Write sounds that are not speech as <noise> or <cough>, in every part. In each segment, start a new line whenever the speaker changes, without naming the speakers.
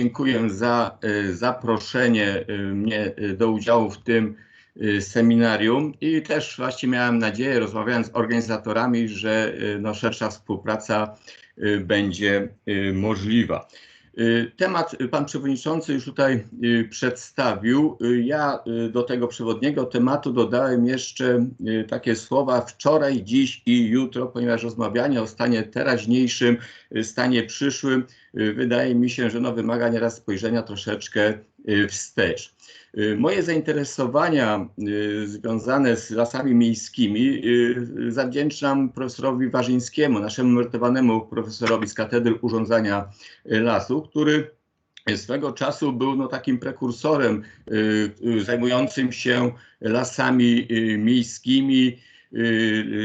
dziękuję za zaproszenie mnie do udziału w tym seminarium i też właśnie miałem nadzieję, rozmawiając z organizatorami, że no, szersza współpraca będzie możliwa. Y, temat pan przewodniczący już tutaj y, przedstawił. Y, ja do tego przewodniego tematu dodałem jeszcze takie słowa wczoraj, dziś i jutro, ponieważ rozmawianie o stanie teraźniejszym, stanie przyszłym wydaje mi się, że no, wymaga nieraz spojrzenia troszeczkę wstecz. Y, moje zainteresowania y, związane z lasami miejskimi y, zawdzięczam profesorowi Warzyńskiemu, naszemu emerytowanemu profesorowi z Katedry Urządzania Lasu, który swego czasu był no, takim prekursorem zajmującym się lasami miejskimi,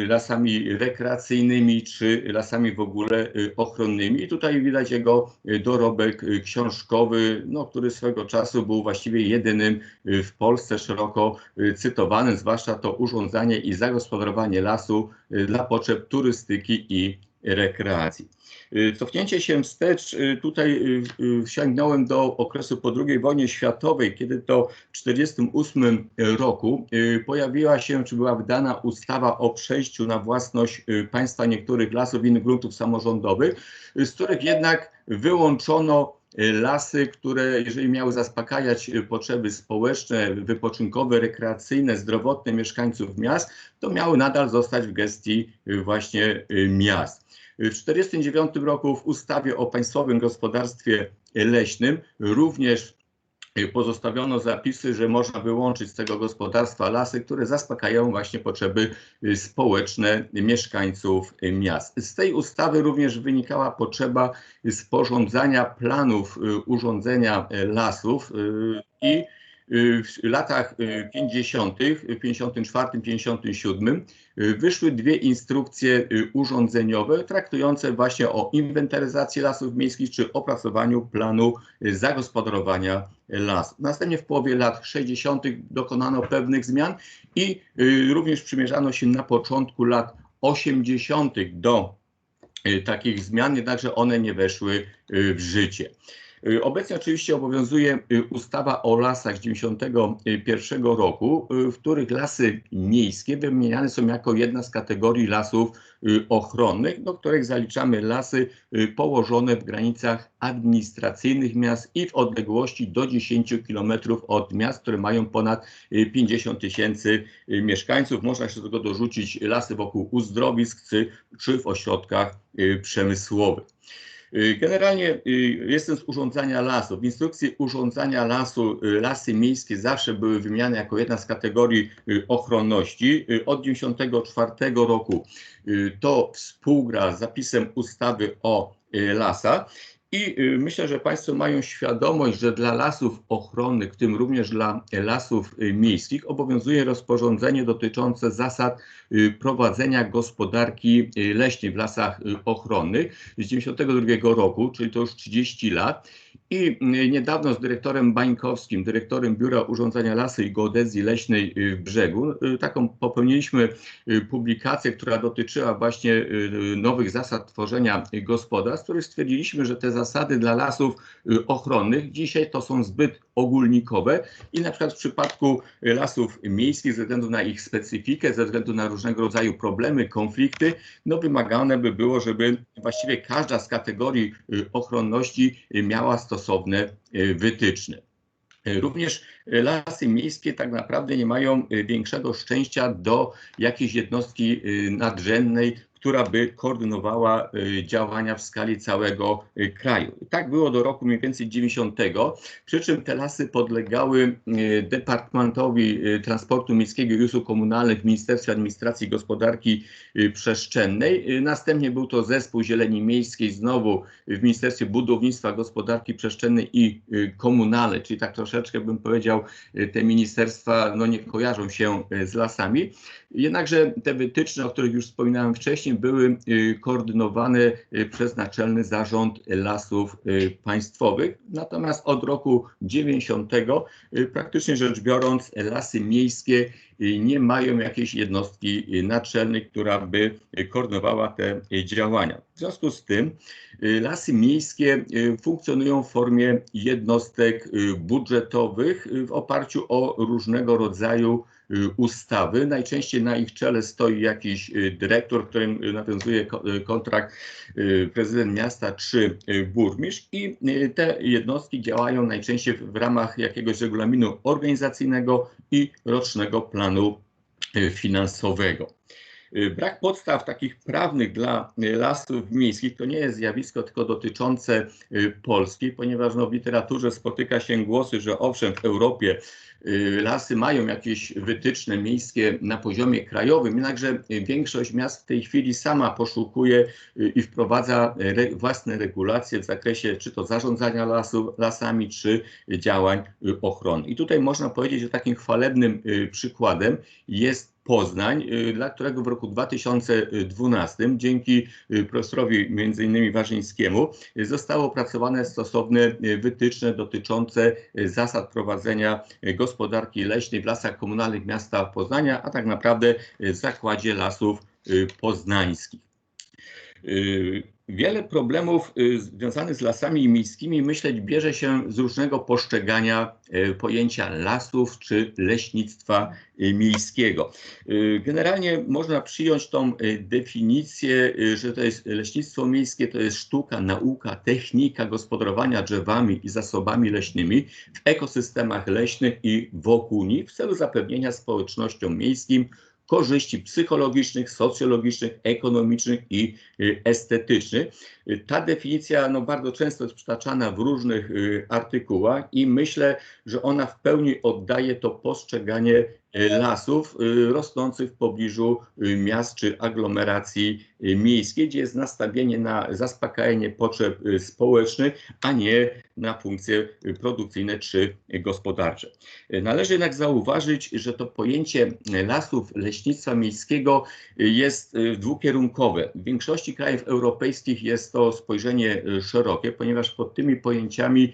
lasami rekreacyjnymi czy lasami w ogóle y, ochronnymi. I tutaj widać jego y, dorobek książkowy, no, który swego czasu był właściwie jedynym w Polsce szeroko cytowanym, zwłaszcza to urządzanie i zagospodarowanie lasu dla potrzeb turystyki i rekreacji. Y, cofnięcie się wstecz, y, tutaj y, sięgnąłem do okresu po II wojnie światowej, kiedy to w 1948 roku pojawiła się, czy była wydana ustawa o przejściu na własność państwa niektórych lasów i innych gruntów samorządowych, z których jednak wyłączono lasy, które jeżeli miały zaspokajać potrzeby społeczne, wypoczynkowe, rekreacyjne, zdrowotne mieszkańców miast, to miały nadal zostać w gestii właśnie miast. W 1949 roku w ustawie o Państwowym Gospodarstwie Leśnym również pozostawiono zapisy, że można wyłączyć z tego gospodarstwa lasy, które zaspokajają właśnie potrzeby społeczne mieszkańców miast. Z tej ustawy również wynikała potrzeba sporządzania planów urządzenia lasów i w latach 50., w 54, 57 wyszły dwie instrukcje y, urządzeniowe traktujące właśnie o inwentaryzacji lasów miejskich czy opracowaniu planu y, zagospodarowania lasów. Następnie w połowie lat 60. dokonano pewnych zmian i y, również przymierzano się na początku lat 80. do takich zmian, jednakże one nie weszły w życie. Y, obecnie oczywiście obowiązuje y, ustawa o lasach z 1991 roku, y, w których lasy miejskie wymieniane są jako jedna z kategorii lasów ochronnych, do których zaliczamy lasy położone w granicach administracyjnych miast i w odległości do 10 km od miast, które mają ponad 50 tysięcy mieszkańców. Można się do tego dorzucić lasy wokół uzdrowisk czy, czy w ośrodkach przemysłowych. Y, generalnie y, jestem z urządzania lasu. W instrukcji urządzania lasu y, lasy miejskie zawsze były wymieniane jako jedna z kategorii ochronności. Od 1994 roku to współgra z zapisem ustawy o lasach i myślę, że Państwo mają świadomość, że dla lasów ochronnych, w tym również dla lasów miejskich, obowiązuje rozporządzenie dotyczące zasad prowadzenia gospodarki leśnej w lasach ochronnych z 1992 roku, czyli to już 30 lat. I niedawno z dyrektorem Bańkowskim, dyrektorem Biura Urządzania Lasy i Geodezji Leśnej w Brzegu, taką popełniliśmy publikację, która dotyczyła właśnie nowych zasad tworzenia gospodarstw, w których stwierdziliśmy, że te zasady dla lasów y, ochronnych dzisiaj to są zbyt ogólnikowe i na przykład w przypadku lasów miejskich ze względu na ich specyfikę, ze względu na różnego rodzaju problemy, konflikty, no wymagane by było, żeby właściwie każda z kategorii y, ochronności miała stosowne y, wytyczne. Również lasy miejskie tak naprawdę nie mają większego szczęścia do jakiejś jednostki nadrzędnej, która by koordynowała y, działania w skali całego y, kraju. Tak było do roku mniej więcej 90, przy czym te lasy podlegały y, Departamentowi Transportu Miejskiego i Usług Komunalnych w Ministerstwie Administracji i Gospodarki Przestrzennej. Następnie był to zespół Zieleni Miejskiej znowu w Ministerstwie Budownictwa, Gospodarki Przestrzennej i Komunalnej, czyli tak troszeczkę bym powiedział, te ministerstwa no, nie kojarzą się z lasami. Jednakże te wytyczne, o których już wspominałem wcześniej, były koordynowane przez Naczelny Zarząd Lasów Państwowych. Natomiast od roku 90 praktycznie rzecz biorąc lasy miejskie nie mają jakiejś jednostki naczelnej, która by koordynowała te działania. W związku z tym lasy miejskie funkcjonują w formie jednostek budżetowych w oparciu o różnego rodzaju ustawy. Najczęściej na ich czele stoi jakiś dyrektor, którym nawiązuje kontrakt prezydent miasta czy burmistrz i te jednostki działają najczęściej w ramach jakiegoś regulaminu organizacyjnego i rocznego planu finansowego. Brak podstaw takich prawnych dla lasów miejskich to nie jest zjawisko tylko dotyczące Polski, ponieważ no, w literaturze spotyka się głosy, że owszem, w Europie lasy mają jakieś wytyczne miejskie na poziomie krajowym, jednakże większość miast w tej chwili sama poszukuje i wprowadza własne regulacje w zakresie czy to zarządzania lasu, lasami, czy działań ochrony. I tutaj można powiedzieć, że takim chwalebnym przykładem jest Poznań, y, dla którego w roku 2012 dzięki y, profesorowi m.in. Warzyńskiemu zostało opracowane stosowne y, wytyczne dotyczące zasad prowadzenia gospodarki leśnej w lasach komunalnych miasta Poznania, a tak naprawdę w Zakładzie Lasów Poznańskich. Wiele problemów y, związanych z lasami miejskimi myśleć bierze się z różnego postrzegania y, pojęcia lasów czy leśnictwa y, miejskiego. Generalnie można przyjąć tą definicję, że to jest leśnictwo miejskie, to jest sztuka, nauka, technika gospodarowania drzewami i zasobami leśnymi w ekosystemach leśnych i wokół nich w celu zapewnienia społecznościom miejskim korzyści psychologicznych, socjologicznych, ekonomicznych i y, estetycznych. Ta definicja no, bardzo często jest przytaczana w różnych y, artykułach i myślę, że ona w pełni oddaje to postrzeganie y, lasów rosnących w pobliżu miast czy aglomeracji miejskiej, gdzie jest nastawienie na zaspokajanie potrzeb społecznych, a nie na funkcje produkcyjne czy gospodarcze. Należy jednak zauważyć, że to pojęcie lasów leśnictwa miejskiego jest dwukierunkowe. W większości krajów europejskich jest to spojrzenie szerokie, ponieważ pod tymi pojęciami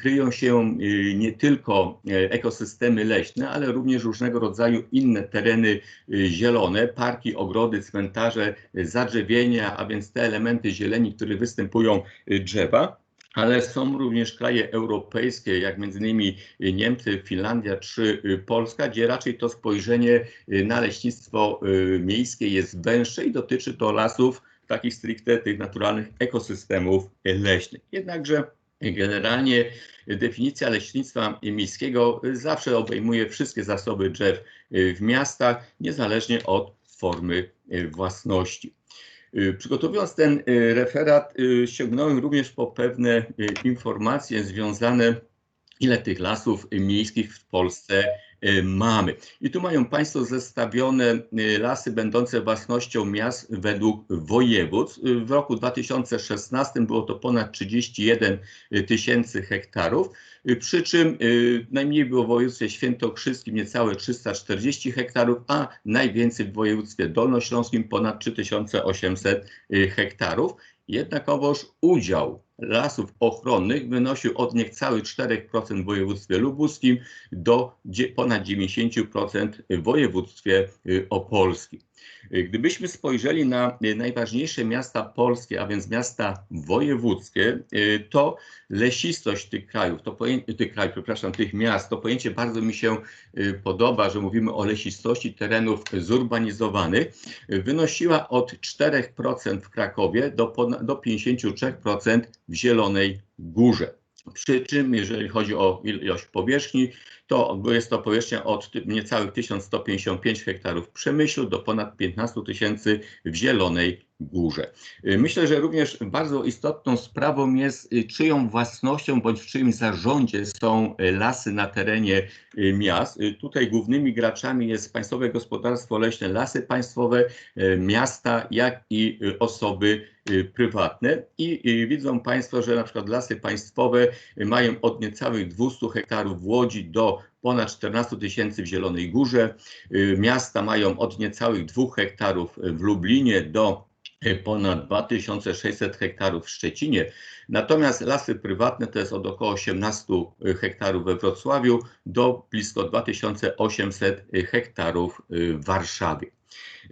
kryją się nie tylko ekosystemy leśne, ale również różnego rodzaju inne tereny zielone, parki, ogrody, cmentarze, zadrzewienia, a więc te elementy zieleni, które występują drzewa ale są również kraje europejskie, jak między innymi Niemcy, Finlandia czy Polska, gdzie raczej to spojrzenie na leśnictwo miejskie jest węższe i dotyczy to lasów, takich stricte tych naturalnych ekosystemów leśnych. Jednakże generalnie definicja leśnictwa miejskiego zawsze obejmuje wszystkie zasoby drzew w miastach, niezależnie od formy własności. Y, przygotowując ten y, referat, y, sięgnąłem również po pewne informacje związane, ile tych lasów miejskich w Polsce mamy. I tu mają Państwo zestawione lasy będące własnością miast według województw. W roku 2016 było to ponad 31 tysięcy hektarów. Y, przy czym y, najmniej było w województwie świętokrzyskim niecałe 340 hektarów, a najwięcej w województwie dolnośląskim ponad 3800 y, hektarów. Jednakowoż udział lasów ochronnych wynosił od niecałych 4% w województwie lubuskim do ponad 90% w województwie opolskim. Gdybyśmy spojrzeli na najważniejsze miasta polskie, a więc miasta wojewódzkie, to lesistość tych krajów, to tych krajów, przepraszam, tych miast, to pojęcie bardzo mi się podoba, że mówimy o lesistości terenów zurbanizowanych, wynosiła od 4% w Krakowie do, do 53% w Zielonej Górze. Przy czym, jeżeli chodzi o ilość powierzchni, to jest to powierzchnia od niecałych 1155 hektarów w Przemyślu do ponad 15 tysięcy w Zielonej Górze. Myślę, że również bardzo istotną sprawą jest, czyją własnością bądź w czyim zarządzie są lasy na terenie miast. Tutaj głównymi graczami jest Państwowe Gospodarstwo Leśne, Lasy Państwowe, miasta, jak i osoby prywatne. I widzą Państwo, że na przykład lasy państwowe mają od niecałych 200 hektarów w Łodzi do ponad 14 tysięcy w Zielonej Górze. Miasta mają od niecałych 2 hektarów w Lublinie do ponad 2600 hektarów w Szczecinie, natomiast lasy prywatne to jest od około 18 hektarów we Wrocławiu do blisko 2800 hektarów w Warszawie.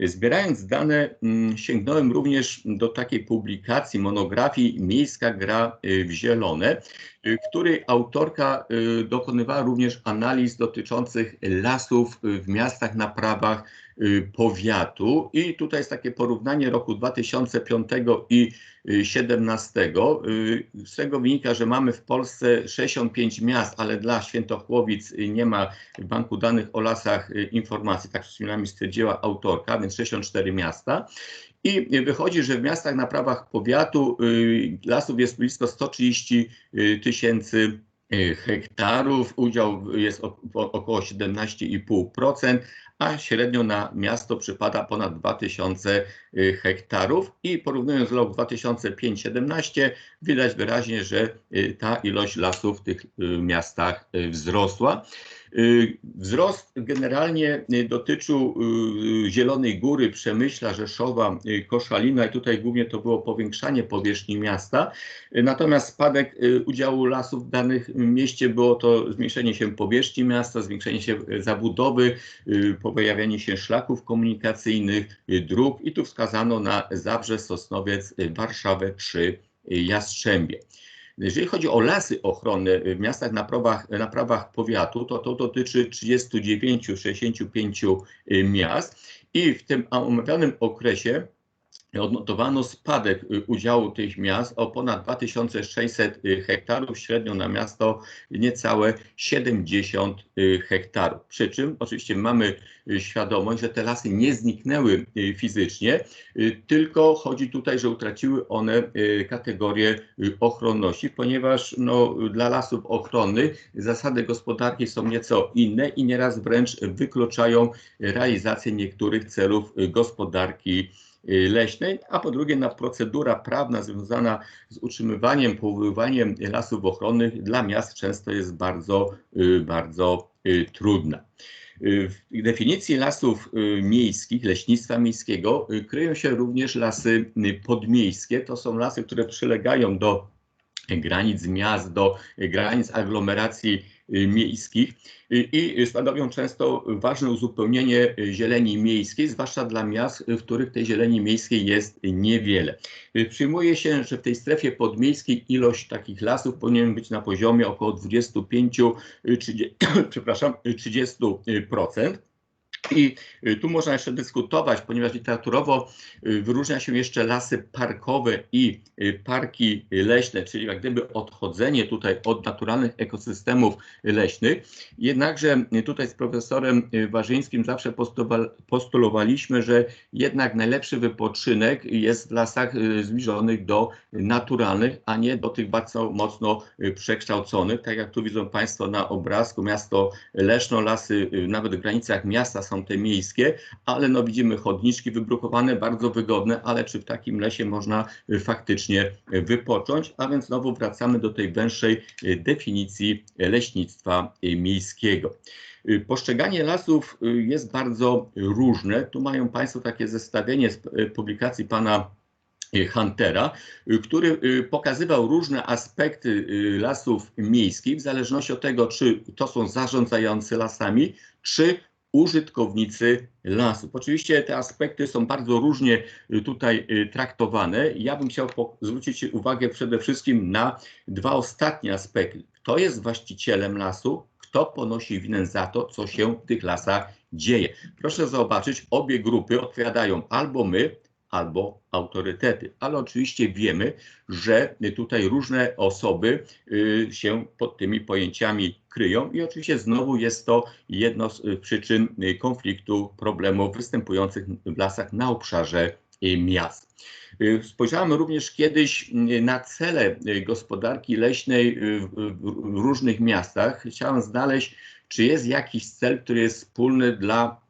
Zbierając dane, mm, sięgnąłem również do takiej publikacji, monografii Miejska gra w zielone, której autorka dokonywała również analiz dotyczących lasów w miastach na prawach powiatu. I tutaj jest takie porównanie roku 2005 i 2017. Z tego wynika, że mamy w Polsce 65 miast, ale dla Świętochłowic nie ma w banku danych o lasach informacji, tak przynajmniej stwierdziła autorka, więc 64 miasta. I wychodzi, że w miastach na prawach powiatu lasów jest blisko 130 tysięcy hektarów, udział jest około 17,5%, a średnio na miasto przypada ponad 2000 hektarów i porównując rok 2005-17 widać wyraźnie, że ta ilość lasów w tych miastach wzrosła. Wzrost generalnie dotyczył Zielonej Góry, Przemyśla, Rzeszowa, Koszalina i tutaj głównie to było powiększanie powierzchni miasta. Natomiast spadek udziału lasów w danych mieście było to zmniejszenie się powierzchni miasta, zwiększenie się zabudowy, pojawianie się szlaków komunikacyjnych, dróg i tu wskazano na Zabrze, Sosnowiec, Warszawę czy Jastrzębie. Jeżeli chodzi o lasy ochronne w miastach na prawach, na prawach powiatu, to to dotyczy 39-65 miast. I w tym omawianym okresie odnotowano spadek udziału tych miast o ponad 2600 hektarów, średnio na miasto niecałe 70 hektarów. Przy czym oczywiście mamy świadomość, że te lasy nie zniknęły fizycznie, tylko chodzi tutaj, że utraciły one kategorię ochronności, ponieważ no, dla lasów ochronnych zasady gospodarki są nieco inne i nieraz wręcz wykluczają realizację niektórych celów gospodarki leśnej, a po drugie na procedura prawna związana z utrzymywaniem, powoływaniem lasów ochronnych dla miast często jest bardzo, bardzo trudna. W definicji lasów miejskich, leśnictwa miejskiego kryją się również lasy podmiejskie. To są lasy, które przylegają do granic miast, do granic aglomeracji miejskich i stanowią często ważne uzupełnienie zieleni miejskiej, zwłaszcza dla miast, w których tej zieleni miejskiej jest niewiele. Przyjmuje się, że w tej strefie podmiejskiej ilość takich lasów powinien być na poziomie około 25, 30, <coughs> przepraszam, 30%. I y, tu można jeszcze dyskutować, ponieważ literaturowo y, wyróżnia się jeszcze lasy parkowe i y, parki leśne, czyli jak gdyby odchodzenie tutaj od naturalnych ekosystemów leśnych. Jednakże tutaj z profesorem Warzyńskim zawsze postulowaliśmy, że jednak najlepszy wypoczynek jest w lasach zbliżonych do naturalnych, a nie do tych bardzo mocno przekształconych. Tak jak tu widzą Państwo na obrazku, miasto Leszno, lasy nawet w granicach miasta są te miejskie, ale no widzimy chodniczki wybrukowane, bardzo wygodne, ale czy w takim lesie można y, faktycznie wypocząć? A więc znowu wracamy do tej węższej y, definicji leśnictwa y, miejskiego. Postrzeganie lasów jest bardzo różne. Tu mają Państwo takie zestawienie z publikacji pana Huntera, który pokazywał różne aspekty lasów miejskich, w zależności od tego, czy to są zarządzający lasami, czy użytkownicy lasów. Oczywiście te aspekty są bardzo różnie y, tutaj y, traktowane. Ja bym chciał zwrócić uwagę przede wszystkim na dwa ostatnie aspekty. Kto jest właścicielem lasu, kto ponosi winę za to, co się w tych lasach dzieje. Proszę zobaczyć, obie grupy odpowiadają albo my, albo autorytety. Ale oczywiście wiemy, że tutaj różne osoby y, się pod tymi pojęciami kryją i oczywiście znowu jest to jedno z przyczyn konfliktu problemów występujących w lasach na obszarze miast. Y, spojrzałem również kiedyś na cele gospodarki leśnej w różnych miastach. Chciałem znaleźć, czy jest jakiś cel, który jest wspólny dla Y,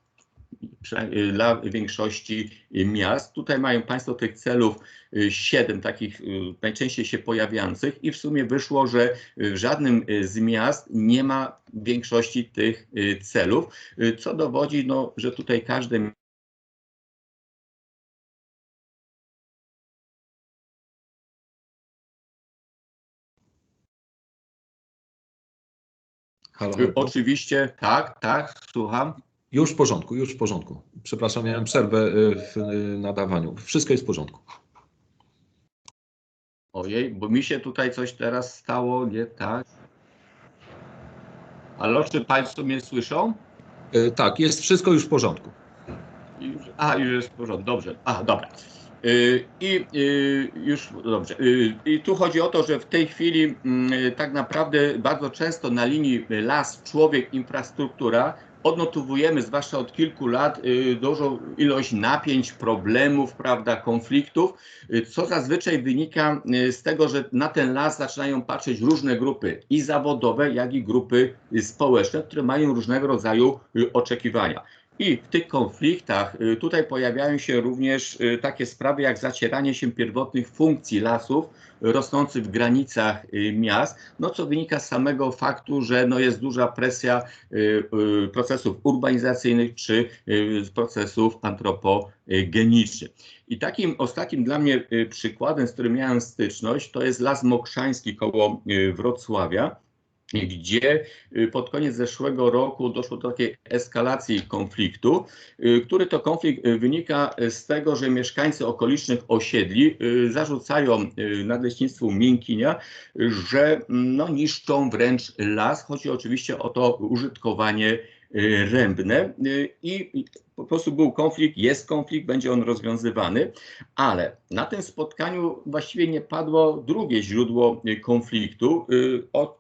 Y, dla większości y, miast. Tutaj mają Państwo tych celów y, siedem takich najczęściej się pojawiających i w sumie wyszło, że w żadnym z miast nie ma większości tych celów, co dowodzi, no, że tutaj
każdy Halo.
Oczywiście, tak, tak, słucham.
Już w porządku, już w porządku. Przepraszam, miałem przerwę w nadawaniu. Wszystko jest w porządku.
Ojej, bo mi się tutaj coś teraz stało, nie tak? Ale czy Państwo mnie słyszą?
Tak, jest wszystko już w porządku.
Już, a, już jest w porządku, dobrze. A, dobra. Y, I y, już dobrze. Y, I tu chodzi o to, że w tej chwili mm, tak naprawdę bardzo często na linii las, człowiek, infrastruktura odnotowujemy, zwłaszcza od kilku lat, dużą ilość napięć, problemów, prawda, konfliktów, co zazwyczaj wynika z tego, że na ten las zaczynają patrzeć różne grupy i zawodowe, jak i grupy społeczne, które mają różnego rodzaju oczekiwania. I w tych konfliktach y, tutaj pojawiają się również y, takie sprawy jak zacieranie się pierwotnych funkcji lasów rosnących w granicach y, miast, no co wynika z samego faktu, że no jest duża presja procesów urbanizacyjnych czy procesów antropogenicznych. I takim ostatnim dla mnie przykładem, z którym miałem styczność, to jest Las Mokrzański koło Wrocławia gdzie y, pod koniec zeszłego roku doszło do takiej eskalacji konfliktu, y, który to konflikt y, wynika z tego, że mieszkańcy okolicznych osiedli zarzucają nadleśnictwu Miękinia, że no, niszczą wręcz las. Chodzi oczywiście o to użytkowanie rębne i po prostu był konflikt, jest konflikt, będzie on rozwiązywany, ale na tym spotkaniu właściwie nie padło drugie źródło konfliktu,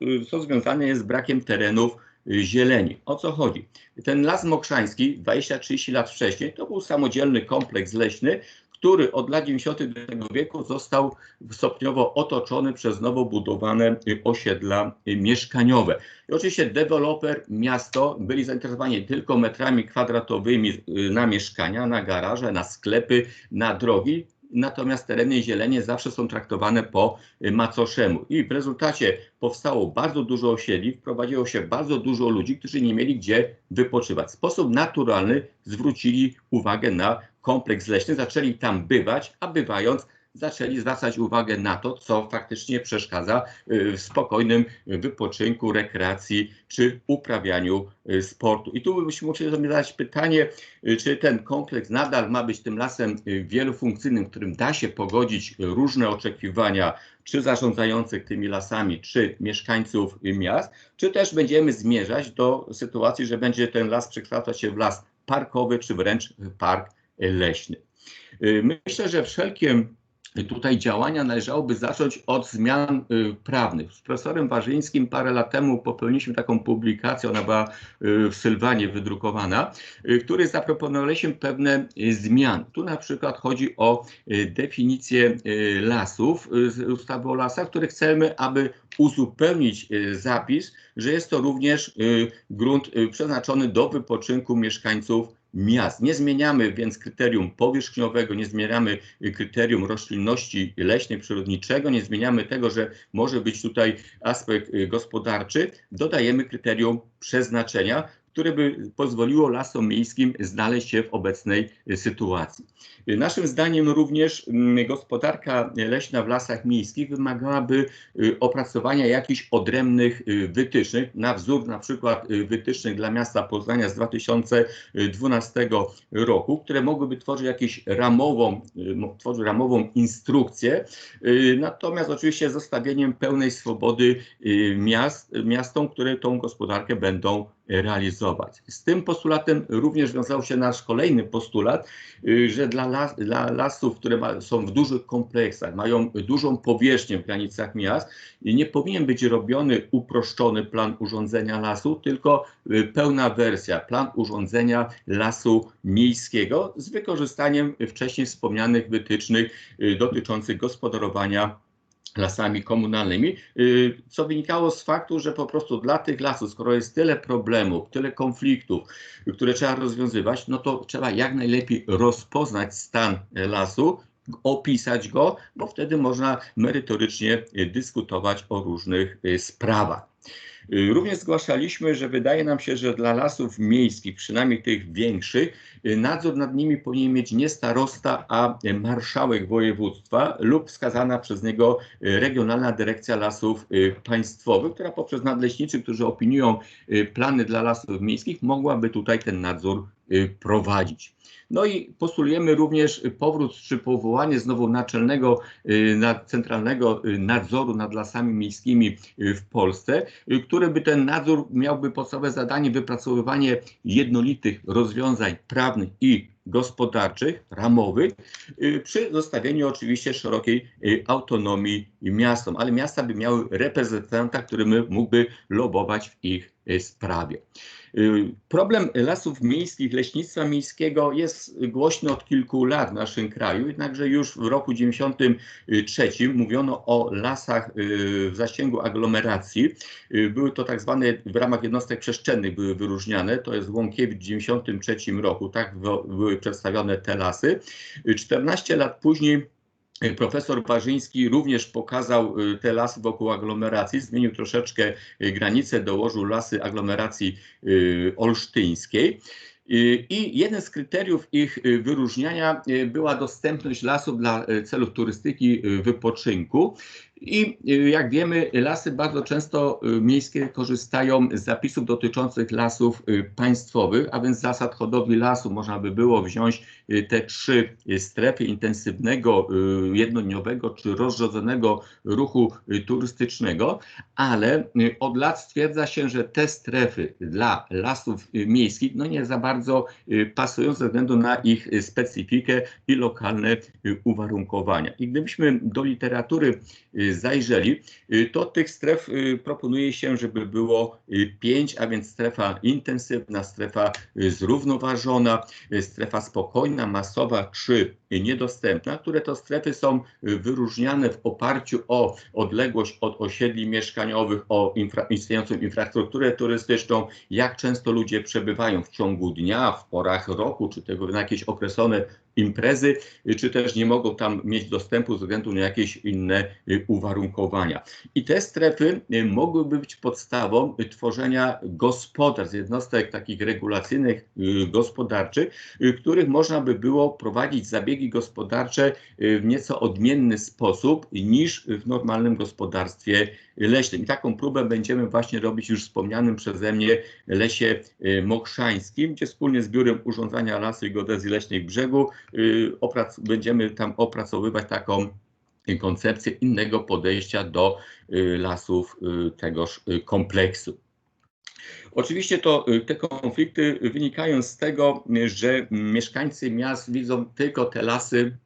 y, co związane jest z brakiem terenów y, zieleni. O co chodzi? Ten las mokrzański 20-30 lat wcześniej to był samodzielny kompleks leśny, który od lat 90. tego wieku został stopniowo otoczony przez nowo budowane osiedla mieszkaniowe. I oczywiście deweloper, miasto byli zainteresowani tylko metrami kwadratowymi na mieszkania, na garaże, na sklepy, na drogi, natomiast tereny zielenie zawsze są traktowane po macoszemu. I w rezultacie powstało bardzo dużo osiedli, wprowadziło się bardzo dużo ludzi, którzy nie mieli gdzie wypoczywać. W sposób naturalny zwrócili uwagę na kompleks leśny, zaczęli tam bywać, a bywając zaczęli zwracać uwagę na to, co faktycznie przeszkadza y, w spokojnym wypoczynku, rekreacji czy uprawianiu y, sportu. I tu byśmy musieli sobie zadać pytanie, y, czy ten kompleks nadal ma być tym lasem wielofunkcyjnym, w którym da się pogodzić różne oczekiwania czy zarządzających tymi lasami, czy mieszkańców miast, czy też będziemy zmierzać do sytuacji, że będzie ten las przekształcać się w las parkowy, czy wręcz park leśny. Myślę, że wszelkie tutaj działania należałoby zacząć od zmian y, prawnych. Z profesorem Warzyńskim parę lat temu popełniliśmy taką publikację, ona była y, w Sylwanie wydrukowana, y, w której zaproponowaliśmy pewne zmiany. Tu na przykład chodzi o definicję lasów, ustawy o lasach, które chcemy, aby uzupełnić zapis, że jest to również grunt przeznaczony do wypoczynku mieszkańców miast. Nie zmieniamy więc kryterium powierzchniowego, nie zmieniamy kryterium roślinności leśnej, przyrodniczego, nie zmieniamy tego, że może być tutaj aspekt gospodarczy. Dodajemy kryterium przeznaczenia, które by pozwoliło lasom miejskim znaleźć się w obecnej sytuacji. Naszym zdaniem również mm, gospodarka leśna w lasach miejskich wymagałaby y, opracowania jakichś odrębnych y, wytycznych, na wzór na przykład y, wytycznych dla miasta Poznania z 2012 roku, które mogłyby tworzyć jakąś ramową, tworzyć ramową instrukcję, natomiast oczywiście zostawieniem pełnej swobody miast, miastom, które tą gospodarkę będą realizować. Z tym postulatem również wiązał się nasz kolejny postulat, y, że dla, las, dla lasów, które ma, są w dużych kompleksach, mają dużą powierzchnię w granicach miast, nie powinien być robiony uproszczony plan urządzenia lasu, tylko y, pełna wersja, plan urządzenia lasu miejskiego z wykorzystaniem wcześniej wspomnianych wytycznych y, dotyczących gospodarowania lasami komunalnymi, y, co wynikało z faktu, że po prostu dla tych lasów, skoro jest tyle problemów, tyle konfliktów, które trzeba rozwiązywać, no to trzeba jak najlepiej rozpoznać stan lasu, opisać go, bo wtedy można merytorycznie dyskutować o różnych y, sprawach. Y, Również zgłaszaliśmy, że wydaje nam się, że dla lasów miejskich, przynajmniej tych większych, y, nadzór nad nimi powinien mieć nie starosta, a marszałek województwa lub wskazana przez niego y, Regionalna Dyrekcja Lasów Państwowych, która poprzez nadleśniczy, którzy opiniują plany dla lasów miejskich, mogłaby tutaj ten nadzór prowadzić. No i postulujemy również powrót czy powołanie znowu naczelnego, y, centralnego y, nadzoru nad lasami miejskimi y, w Polsce, y, który by ten nadzór miałby podstawowe zadanie wypracowywanie jednolitych rozwiązań prawnych i gospodarczych, ramowych, y, przy zostawieniu oczywiście szerokiej y, autonomii miastom, ale miasta by miały reprezentanta, który mógłby lobować w ich y, sprawie. Problem lasów miejskich, leśnictwa miejskiego jest głośny od kilku lat w naszym kraju, jednakże już w roku 93 mówiono o lasach w zasięgu aglomeracji. Były to tak zwane w ramach jednostek przestrzennych były wyróżniane, to jest Łąkiewicz w 93 roku, tak były przedstawione te lasy. Y, 14 lat później Profesor Parzyński również pokazał y, te lasy wokół aglomeracji, zmienił troszeczkę y, granice, dołożył lasy aglomeracji y, olsztyńskiej. I jeden z kryteriów ich wyróżniania była dostępność lasów dla celów turystyki, wypoczynku. I y, jak wiemy, lasy bardzo często y, miejskie korzystają z zapisów dotyczących lasów y, państwowych, a więc zasad hodowli lasu można by było wziąć te trzy strefy intensywnego, jednodniowego czy rozrzodzonego ruchu turystycznego, ale od lat stwierdza się, że te strefy dla lasów miejskich no nie za bardzo pasują ze względu na ich specyfikę i lokalne uwarunkowania. I gdybyśmy do literatury zajrzeli, y, to tych stref y, proponuje się, żeby było y, pięć, a więc strefa intensywna, strefa zrównoważona, strefa spokojna, masowa czy niedostępna, które to strefy są wyróżniane w oparciu o odległość od osiedli mieszkaniowych, o infra, istniejącą infrastrukturę turystyczną, jak często ludzie przebywają w ciągu dnia, w porach roku, czy tego na jakieś określone imprezy, czy też nie mogą tam mieć dostępu ze względu na jakieś inne y, uwarunkowania. I te strefy y, mogłyby być podstawą tworzenia gospodarstw, jednostek takich regulacyjnych, y, gospodarczych, których można by było prowadzić zabiegi gospodarcze w nieco odmienny sposób niż w normalnym gospodarstwie leśnym. I taką próbę będziemy właśnie robić już wspomnianym przeze mnie lesie y, mokrzańskim, gdzie wspólnie z Biurem Urządzania Lasu i Geodezji Leśnej Brzegu y, oprac- będziemy tam opracowywać taką koncepcję innego podejścia do y, lasów tegoż kompleksu. Oczywiście to te konflikty wynikają z tego, że mieszkańcy miast widzą tylko te lasy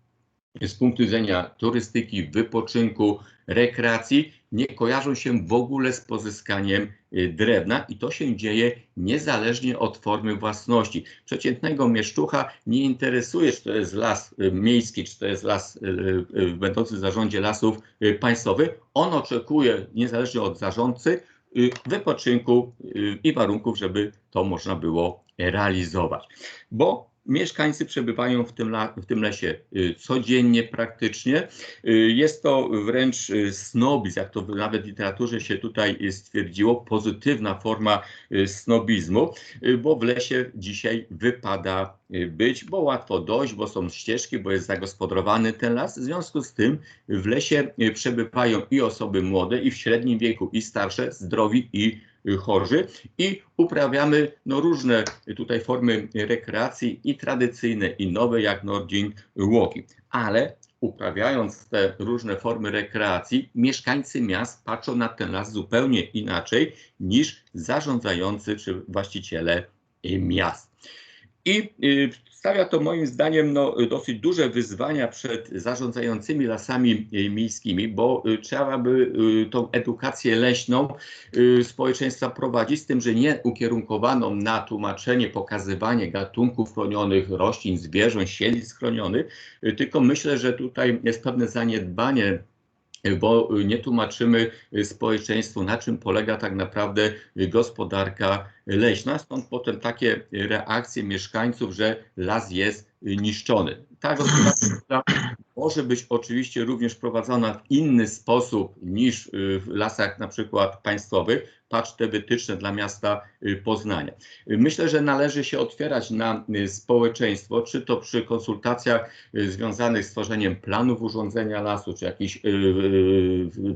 z punktu widzenia turystyki, wypoczynku, rekreacji, nie kojarzą się w ogóle z pozyskaniem y, drewna i to się dzieje niezależnie od formy własności. Przeciętnego mieszczucha nie interesuje, czy to jest las y, miejski, czy to jest las y, będący w zarządzie lasów państwowych. On oczekuje, niezależnie od zarządcy, wypoczynku i warunków, żeby to można było realizować. Bo mieszkańcy przebywają w tym, w tym lesie y, codziennie praktycznie. Y, Jest to wręcz y, snobizm, jak to nawet w literaturze się tutaj stwierdziło, pozytywna forma snobizmu, bo w lesie dzisiaj wypada być, bo łatwo dojść, bo są ścieżki, bo jest zagospodarowany ten las. W związku z tym w lesie przebywają i osoby młode, i w średnim wieku, i starsze, zdrowi i chorzy i uprawiamy no, różne tutaj formy rekreacji i tradycyjne i nowe jak Nordic Walking. Ale uprawiając te różne formy rekreacji, mieszkańcy miast patrzą na ten las zupełnie inaczej niż zarządzający czy właściciele y, miast. I y, stawia to moim zdaniem no, dosyć duże wyzwania przed zarządzającymi lasami y, miejskimi, bo y, trzeba by y, tą edukację leśną społeczeństwa prowadzić, z tym, że nie ukierunkowaną na tłumaczenie, pokazywanie gatunków chronionych, roślin, zwierząt, siedlisk chronionych, tylko myślę, że tutaj jest pewne zaniedbanie bo y, nie tłumaczymy y, społeczeństwu, na czym polega tak naprawdę y, gospodarka leśna. Stąd potem takie reakcje mieszkańców, że las jest niszczony. Ta gospodarka może być oczywiście również prowadzona w inny sposób niż y, w lasach na przykład państwowych. Patrz te wytyczne dla miasta y, Poznania. Y, Myślę, że należy się otwierać na społeczeństwo, czy to przy konsultacjach związanych z tworzeniem planów urządzenia lasu, czy jakichś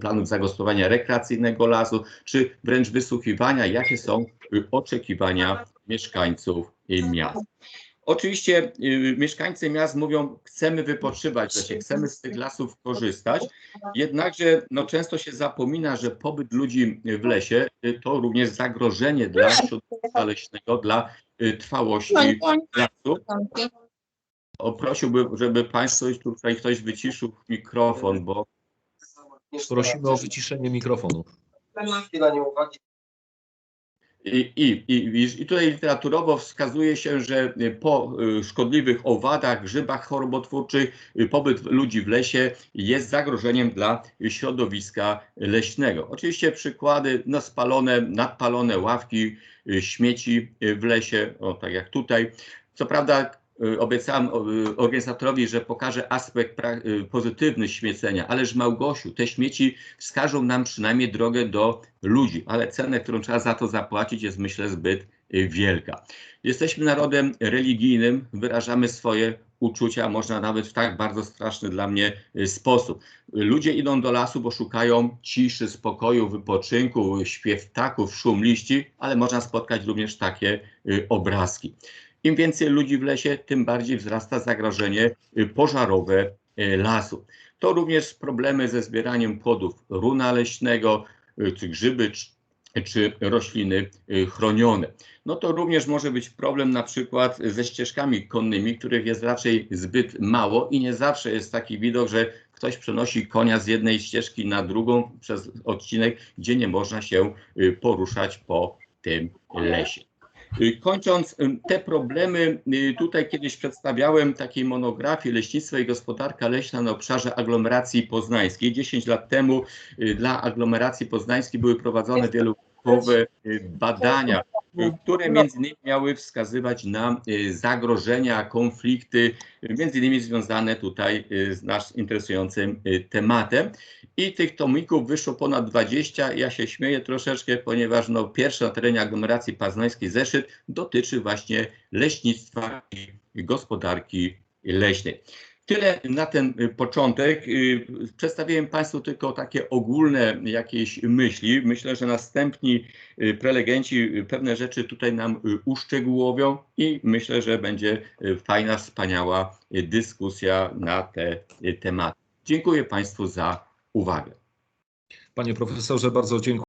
planów zagospodarowania rekreacyjnego lasu, czy wręcz wysłuchiwania, jakie są oczekiwania mieszkańców miast. Oczywiście y, mieszkańcy miast mówią, chcemy wypoczywać w lesie, chcemy z tych lasów korzystać, jednakże no, często się zapomina, że pobyt ludzi w lesie y, to również zagrożenie dla środowiska leśnego, dla y, trwałości lasu. O, prosiłbym, żeby Państwo tutaj ktoś wyciszył mikrofon, bo
Prosimy o wyciszenie mikrofonu.
Chwila nieuwagi.
I, i, i, I tutaj literaturowo wskazuje się, że po y, szkodliwych owadach, grzybach chorobotwórczych y, pobyt ludzi w lesie jest zagrożeniem dla środowiska leśnego. Oczywiście przykłady, no spalone, nadpalone ławki, y, śmieci w lesie, o, tak jak tutaj. Co prawda obiecałem y, organizatorowi, że pokażę aspekt y, pozytywny śmiecenia, ależ Małgosiu, te śmieci wskażą nam przynajmniej drogę do ludzi, ale cenę, którą trzeba za to zapłacić, jest myślę zbyt y, wielka. Jesteśmy narodem religijnym, wyrażamy swoje uczucia, można nawet w tak bardzo straszny dla mnie y, sposób. Ludzie idą do lasu, bo szukają ciszy, spokoju, wypoczynku, śpiew ptaków, szum liści, ale można spotkać również takie y, obrazki. Im więcej ludzi w lesie, tym bardziej wzrasta zagrożenie y, pożarowe y, lasu. To również problemy ze zbieraniem płodów runa leśnego, y, czy grzyby, czy, rośliny chronione. No to również może być problem na przykład ze ścieżkami konnymi, których jest raczej zbyt mało i nie zawsze jest taki widok, że ktoś przenosi konia z jednej ścieżki na drugą przez odcinek, gdzie nie można się poruszać po tym lesie. Y, Kończąc te problemy, y, tutaj kiedyś przedstawiałem takiej monografii Leśnictwo i gospodarka leśna na obszarze aglomeracji poznańskiej. 10 lat temu y, dla aglomeracji poznańskiej były prowadzone wielowymiarowe y, badania, y, które między innymi miały wskazywać na y, zagrożenia, konflikty, między innymi związane tutaj z nas interesującym tematem. I tych tomików wyszło ponad 20. Ja się śmieję troszeczkę, ponieważ no, pierwszy na terenie aglomeracji poznańskiej zeszyt dotyczy właśnie leśnictwa i gospodarki leśnej. Tyle na ten y, początek. Y, Przedstawiłem Państwu tylko takie ogólne jakieś myśli. Myślę, że następni y, prelegenci pewne rzeczy tutaj nam uszczegółowią i myślę, że będzie fajna, wspaniała dyskusja na te tematy. Dziękuję Państwu za uwagę.
Panie profesorze, bardzo dziękuję.